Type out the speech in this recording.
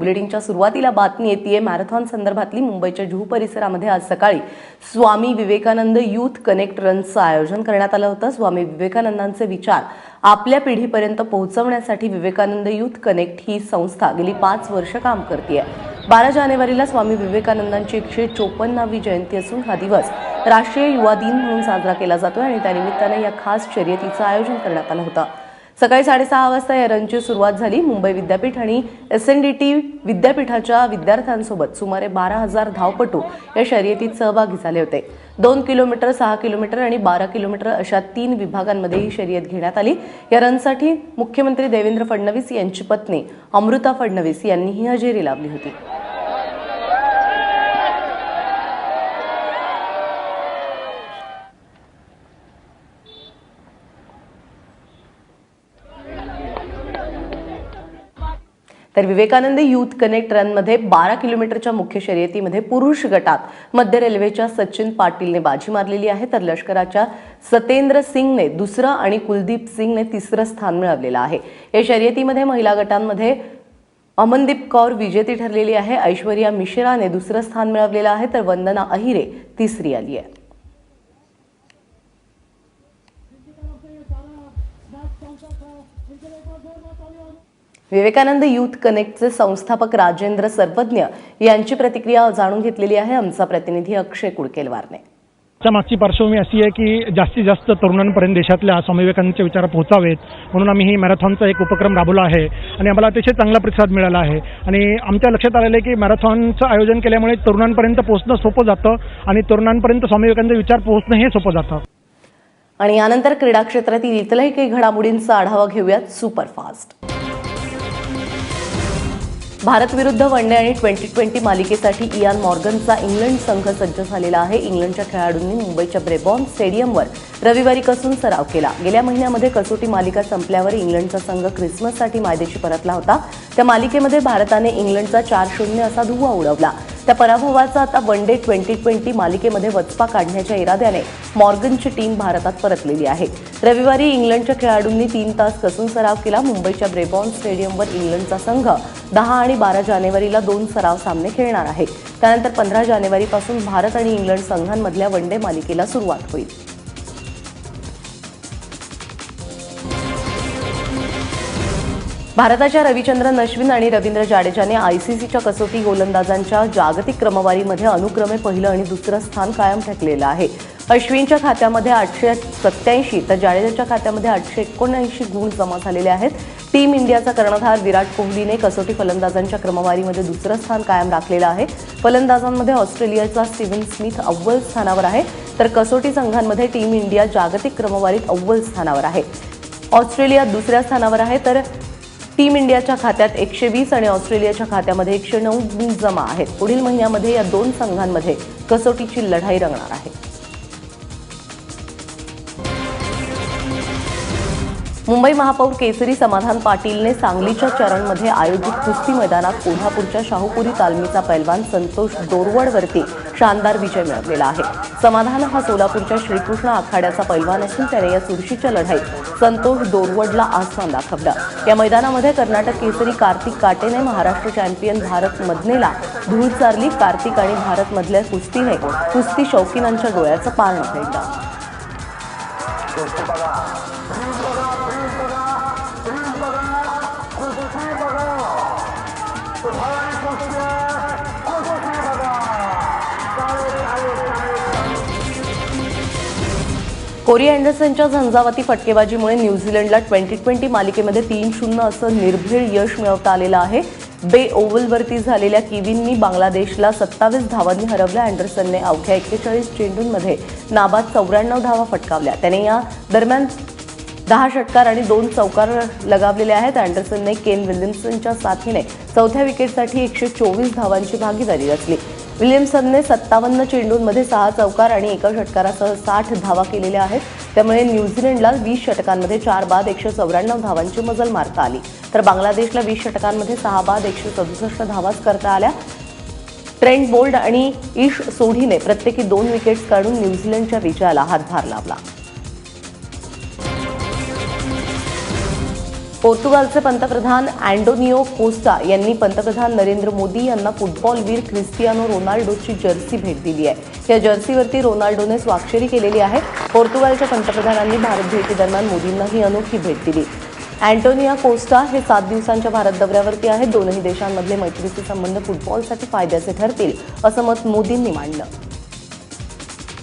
बुलेटिनच्या सुरुवातीला बातमी येते मॅरेथॉन संदर्भातली मुंबईच्या जुहू परिसरामध्ये आज सकाळी स्वामी विवेकानंद यूथ कनेक्ट रनचं आयोजन करण्यात आलं होतं. स्वामी विवेकानंदांचे विचार आपल्या पिढीपर्यंत पोहोचवण्यासाठी विवेकानंद यूथ कनेक्ट ही संस्था गेली पाच वर्ष काम करते बारा जानेवारीला स्वामी विवेकानंदांची एकशे चोपन्नावी जयंती असून हा दिवस राष्ट्रीय युवा दिन म्हणून साजरा केला जातोय आणि त्यानिमित्तानं या खास शर्यतीचं आयोजन करण्यात आलं होतं. सकाळी साडेसहा वाजता या रनची सुरुवात झाली. मुंबई विद्यापीठ आणि एस एन डी टी विद्यापीठाच्या विद्यार्थ्यांसोबत सुमारे बारा हजार धावपटू या शर्यतीत सहभागी झाले होते. दोन किलोमीटर सहा किलोमीटर आणि बारा किलोमीटर अशा तीन विभागांमध्ये ही शर्यत घेण्यात आली. या रनसाठी मुख्यमंत्री देवेंद्र फडणवीस यांची पत्नी अमृता फडणवीस यांनीही हजेरी लावली होती. तर विवेकानंद यूथ कनेक्ट रनमध्ये बारा किलोमीटरच्या मुख्य शर्यतीमध्ये पुरुष गटात मध्य रेल्वेच्या सचिन पाटीलने बाजी मारलेली आहे. तर लष्कराच्या सतेंद्र सिंगने दुसरं आणि कुलदीप सिंगने तिसरं स्थान मिळवलेलं आहे. या शर्यतीमध्ये महिला गटांमध्ये अमनदीप कौर विजेती ठरलेली आहे. ऐश्वर्या मिश्राने दुसरं स्थान मिळवलेलं आहे. तर वंदना अहिरे तिसरी आली आहे. विवेकानंद यूथ कनेक्टचे संस्थापक राजेंद्र सर्वज्ञ यांची प्रतिक्रिया जाणून घेतलेली आहे आमचा प्रतिनिधी अक्षय कुडकेलवारने. मागची पार्श्वभूमी अशी आहे की जास्तीत जास्त तरुणांपर्यंत देशातल्या स्वामी विवेकानंदचे विचार पोहोचावेत. म्हणून आम्ही ही मॅरेथॉनचा एक उपक्रम राबवला आहे आणि आम्हाला अतिशय चांगला प्रतिसाद मिळाला आहे. आणि आमच्या लक्षात आलेलं आहे की मॅरेथॉनचं आयोजन केल्यामुळे तरुणांपर्यंत पोहोचणं सोपं जातं आणि तरुणांपर्यंत स्वामी विवेकानंद विचार पोहोचणं हे सोपं जातं. आणि यानंतर क्रीडा क्षेत्रातील इतरही काही घडामोडींचा आढावा घेऊयात सुपरफास्ट. भारत विरुद्ध वन डे आणि ट्वेंटी ट्वेंटी मालिकेसाठी इयान मॉर्गनचा इंग्लंड संघ सज्ज झालेला आहे. इंग्लंडच्या खेळाडूंनी मुंबईच्या ब्रेबॉर्न स्टेडियमवर रविवारी कसून सराव केला. गेल्या महिन्यामध्ये कसोटी मालिका संपल्यावर इंग्लंडचा संघ ख्रिसमससाठी मायदेशी परतला होता. त्या मालिकेमध्ये भारताने इंग्लंडचा चार शून्य असा धुव्वा उडवला. त्या पराभवाचा आता वन डे ट्वेंटी ट्वेंटी मालिकेमध्ये वचपा काढण्याच्या इराद्याने मॉर्गनची टीम भारतात परतलेली आहे. रविवारी इंग्लंडच्या खेळाडूंनी तीन तास कसून सराव केला. मुंबईच्या ब्रेबॉर्न स्टेडियमवर इंग्लंडचा संघ दहा आणि बारा जानेवारीला दोन सराव सामने खेळणार आहे. त्यानंतर पंधरा जानेवारीपासून भारत आणि इंग्लंड संघांमधल्या वन डे मालिकेला सुरुवात होईल. भारताच्या रविचंद्रन अश्विन आणि रवींद्र जाडेजाने आयसीसीच्या कसोटी गोलंदाजांच्या जागतिक क्रमवारीमध्ये अनुक्रमे पहिलं आणि दुसरं स्थान कायम ठेकलेलं आहे. अश्विनच्या खात्यामध्ये आठशे सत्याऐंशी तर जाडेजाच्या खात्यामध्ये आठशे एकोणऐंशी गुण जमा झालेले आहेत. टीम इंडियाचा कर्णधार विराट कोहलीने कसोटी फलंदाजांच्या क्रमवारीमध्ये दुसरं स्थान कायम राखलेलं आहे. फलंदाजांमध्ये ऑस्ट्रेलियाचा स्टीव्हन स्मिथ अव्वल स्थानावर आहे. तर कसोटी संघांमध्ये टीम इंडिया जागतिक क्रमवारीत अव्वल स्थानावर आहे. ऑस्ट्रेलिया दुसऱ्या स्थानावर आहे. तर टीम इंडियाच्या खात्यात एकशे वीस आणि ऑस्ट्रेलियाच्या खात्यामध्ये एकशे नऊ गुण जमा आहेत. पुढील महिन्यामध्ये या दोन संघांमध्ये कसोटीची लढाई रंगणार आहे. मुंबई महापौर केसरी समाधान पाटीलने सांगलीच्या चरणमध्ये आयोजित कुस्ती मैदानात कोल्हापूरच्या शाहूपुरी तालमीचा पैलवान संतोष दोरवडवरती शानदार विजय मिळवलेला आहे. समाधान हा सोलापूरच्या श्रीकृष्ण आखाड्याचा पैलवान असून त्याने या चुरशीच्या लढाईत संतोष दोरवडला आसमान दाखवला. या मैदानामध्ये कर्नाटक केसरी कार्तिक काटेने महाराष्ट्र चॅम्पियन भारत मदनेला धूळ चारली कार्तिक आणि भारत मधल्या कुस्तीने कुस्ती शौकीनांच्या डोळ्याचं पारण फेडलं कोरी अँडरसनच्या झंझावती फटकेबाजीमुळे न्यूझीलंडला ट्वेंटी ट्वेंटी मालिकेमध्ये तीन शून्य असं निर्भीड यश मिळवता आलेलं आहे. बे ओव्हलवरती झालेल्या किवींनी बांगलादेशला सत्तावीस धावांनी हरवलं अँडरसनने अवघ्या एक्केचाळीस चेंडूंमध्ये नाबाद चौऱ्याण्णव धावा फटकावल्या. त्याने या दरम्यान दहा षटकार आणि दोन चौकार लगावलेले आहेत. अँडरसनने केन विल्यमसनच्या साथीने चौथ्या विकेटसाठी एकशे चोवीस धावांची भागीदारी रचली. विल्यमसनने सत्तावन्न चेंडूंमध्ये सहा चौकार आणि एका षटकारासह साठ धावा केलेल्या आहेत. त्यामुळे न्यूझीलंडला वीस षटकांमध्ये चार बाद एकशे चौऱ्याण्णव धावांची मजल मारता आली. तर बांगलादेशला वीस षटकांमध्ये सहा बाद एकशे सदुसष्ट धावाच करता आल्या. ट्रेंट बोल्ड आणि ईश सोढीने प्रत्येकी दोन विकेट्स काढून न्यूझीलंडच्या विजयाला हातभार लावला पोर्तुगालचे पंतप्रधान अँडोनिओ कोस्टा यांनी पंतप्रधान नरेंद्र मोदी यांना फुटबॉलवीर क्रिस्टियानो रोनाल्डोची जर्सी भेट दिली आहे. या जर्सीवरती रोनाल्डोने स्वाक्षरी केलेली आहे. पोर्तुगालच्या पंतप्रधानांनी भारत भेटीदरम्यान मोदींना ही अनोखी भेट दिली. अँटोनिया कोस्टा हे सात दिवसांच्या भारत दौऱ्यावरती आहेत. दोनही देशांमधले मैत्रीचे संबंध फुटबॉलसाठी फायद्याचे ठरतील असं मत मोदींनी मांडलं.